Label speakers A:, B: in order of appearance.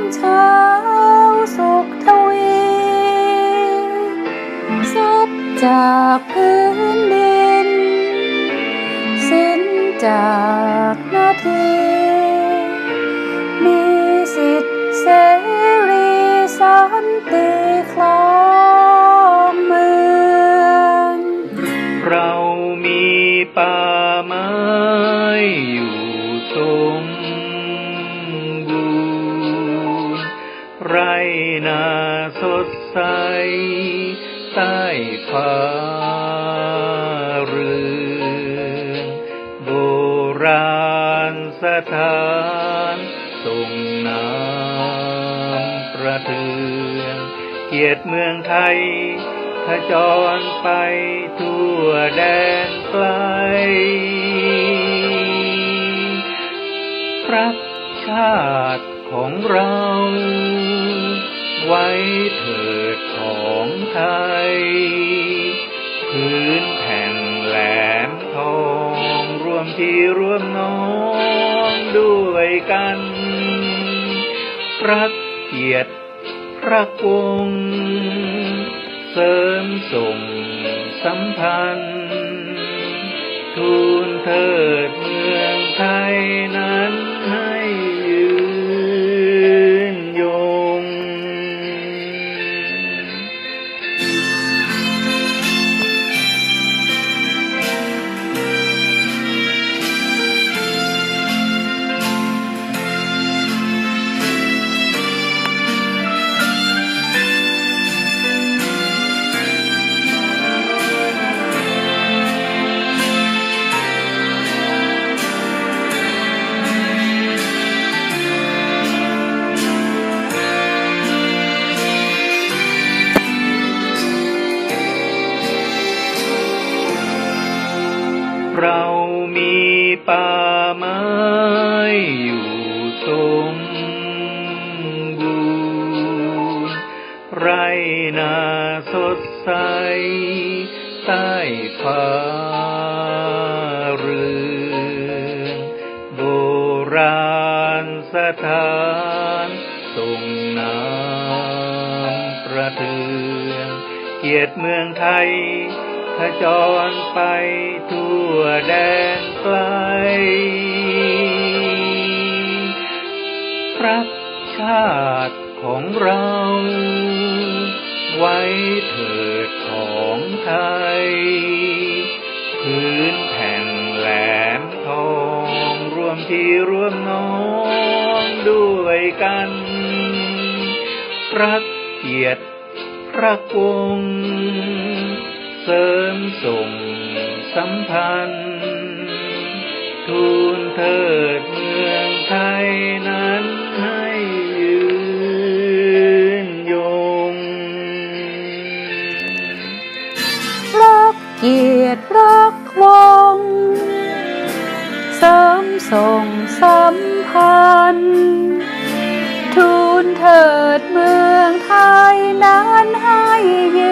A: นชามค่ำเช้าสุขทวีซับจากพื้นดิน สิ้นจากนาทีมีสิทธิเสรีสันติคลองเมือง
B: เรามีป่าไม้อยู่สม นาสดใส ใต้ฟ้าเรืองโบราณสถานทรงน้ำประเทืองเกียรติเมืองไทยขจรไปทั่วแดนไกลรักชาติของเรา เถิดของไทย พื้นแผ่นแหลมทองรวมที่ร่วมน้องด้วยกัน รักเกียรติรักวง เสริมส่งสัมพันธ์ทูลเถิดเมืองไทยนั้น ใสใต้ฟ้าเรืองโบราณสถานทรงน้ำประเทืองเกียรติเมืองไทยขจรไปทั่วแดนไกลรักชาติของเรา ไว้เถิดของไทย พื้นแผ่นแหลมทองรวมที่ร่วมน้องด้วยกัน รักเกียรติรักวง เสริมส่งสัมพันธ์ทูลเถิดเมือง
A: เกียรติรักวงเสริมส่งสัมพันธ์ทูลเถิดเมืองไทยนั้นให้ยื